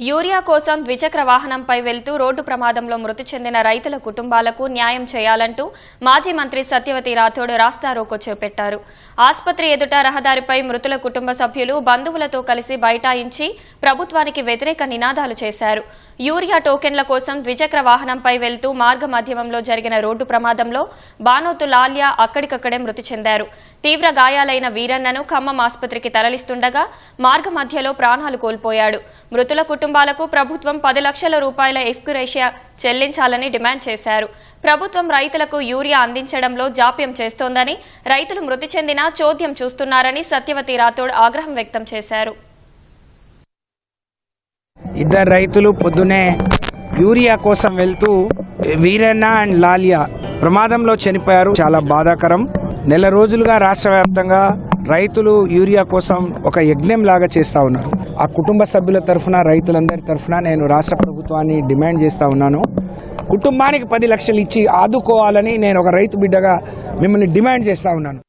Urea కోసం ద్విచక్ర వాహనంపై వెళ్తూ రోడ్డు ప్రమాదంలో మృతి చెందిన రైతుల కుటుంబాలకు న్యాయం చేయాలంటూ మాజీ మంత్రి సత్యవతి రాథోడ్ రాస్తారోకో చేపట్టారు. ఆసుపత్రి ఎదుట రహదారిపై మృతుల కుటుంబ సభ్యులు బంధువులతో కలిసి బైఠాయించి ప్రభుత్వానికి వ్యతిరేక నినాదాలు చేశారు. యూరియా టోకెన్ల కోసం ద్విచక్ర వాహనంపై వెళ్తూ మార్గ మధ్యమంలో జరిగిన రోడ్డు ప్రమాదంలో బానోతు లాల్యా అక్కడికక్కడే మృతి చెందారు. తీవ్ర గాయాలైన వీరన్నను ఖమ్మం ఆసుపత్రికి తరలిస్తుండగా మార్గ మధ్యలో ప్రాణాలు కోల్పోయాడు. మృతుల కుటుంబ కుటుంబాలకు ప్రభుత్వం పది లక్షల రూపాయల ఎక్స్గ్రేషియా చెల్లించాలని డిమాండ్ చేశారు. ప్రభుత్వం రైతులకు యూరియా అందించడంలో జాప్యం చేస్తోందని రైతులు మృతి చెందినా చోద్యం చూస్తున్నారని సత్యవతి రాథోడ్ ఆగ్రహం వ్యక్తం చేశారు. ఇద్దరు రైతులు పొద్దునే యూరియా కోసం వెళ్తూ వీరన్న అండ్ లాలియా ప్రమాదంలో చనిపోయారు. చాలా బాధాకరం. నెల రోజులుగా రాష్ట్ర వ్యాప్తంగా రైతులు యూరియా కోసం ఒక యజ్ఞం లాగా చేస్తా ఉన్నారు. ఆ కుటుంబ సభ్యుల తరఫున రైతులందరి తరఫున నేను రాష్ట్ర ప్రభుత్వాన్ని డిమాండ్ చేస్తూ ఉన్నాను. కుటుంబానికి పది లక్షలు ఇచ్చి ఆదుకోవాలని నేను ఒక రైతు బిడ్డగా మిమ్మల్ని డిమాండ్ చేస్తూ ఉన్నాను.